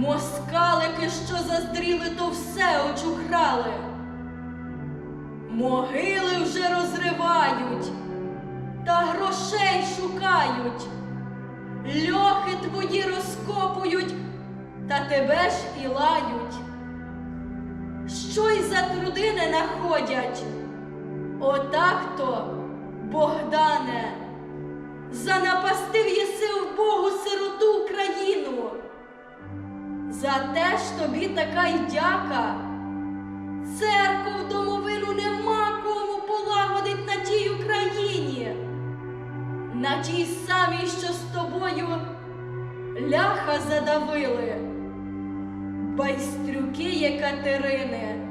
Москалики, що заздріли, то все очухрали. Могили вже розривають, та грошей шукають. Льохи твої розкопують, та тебе ж і лають. Що й за труди не находять? Отак то, За те ж тобі така й дяка. Церкву в домовину нема кому полагодить на тій Україні. На тій самій, що з тобою ляха задавили. Байстрюки Єкатерини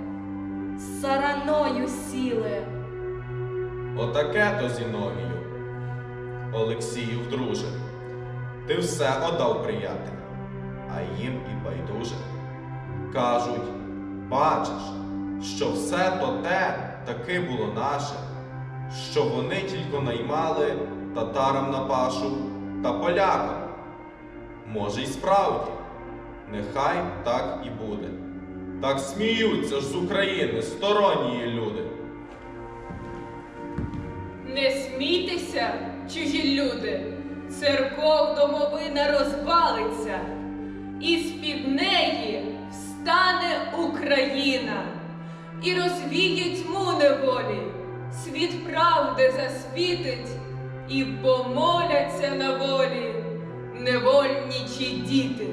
сараною сіли. Отаке то Зіновію. Олексіїв, друже, ти все отдав приятелям, а їм і байдуже. Кажуть, бачиш, що все то те таки було наше, що вони тільки наймали татарам на пашу та полякам. Може, й справді, нехай так і буде. Так сміються ж з України сторонні люди. Не смійтеся, чужі люди, церков домовина розвалиться, Україна, і розвіє тьму неволі, світ правди засвітить, і помоляться на волі невольнічі діти.